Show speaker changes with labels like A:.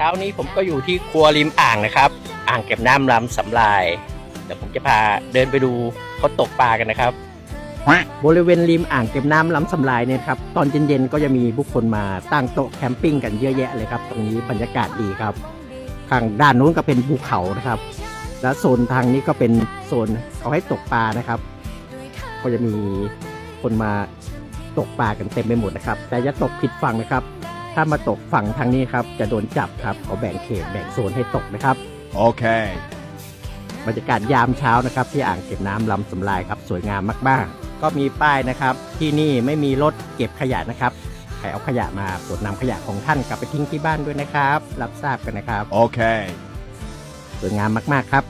A: ช้านี้ผมก็อยู่ที่ครัวริมอ่างนะครับ อ่างเก็บน้ำลำสำลายเดี๋ยวผมจะพาเดินไปดูเขาตกปลากันนะครับบริเวณริมอ่างเก็บน้ำลำสำลายเนี่ยครับตอนเย็นๆก็จะมีผู้คนมาตั้งโต๊ะแคมปิ้งกันเยอะแยะเลยครับ ตรงนี้บรรยากาศดีครับ ทางด้านนู้นก็เป็นภูเขานะครับ และโซนทางนี้ก็เป็นโซนเอาให้ตกปลานะครับ ก็จะมีคนมาตกปลากันเต็มไปหมดนะครับ แต่อย่าตกผิดฝั่งนะครับ ถ้ามาตกฝั่งทางนี้ครับ จะโดนจับครับเขาแบ่งเขตแบ่งโซนให้ตกนะครับ
B: Okay.
A: บรรยากาศยามเช้านะครับ ที่อ่างเก็บน้ำลำสำลายครับ สวยงามมากๆ ก็มีป้ายนะครับ ที่นี่ไม่มีรถเก็บขยะนะครับใครเอาขยะมาโปรดนำขยะของท่านกลับไปทิ้งที่บ้านด้วยนะครับ รับทราบกันนะครับ
B: Okay.
A: สวยงามมากๆครับ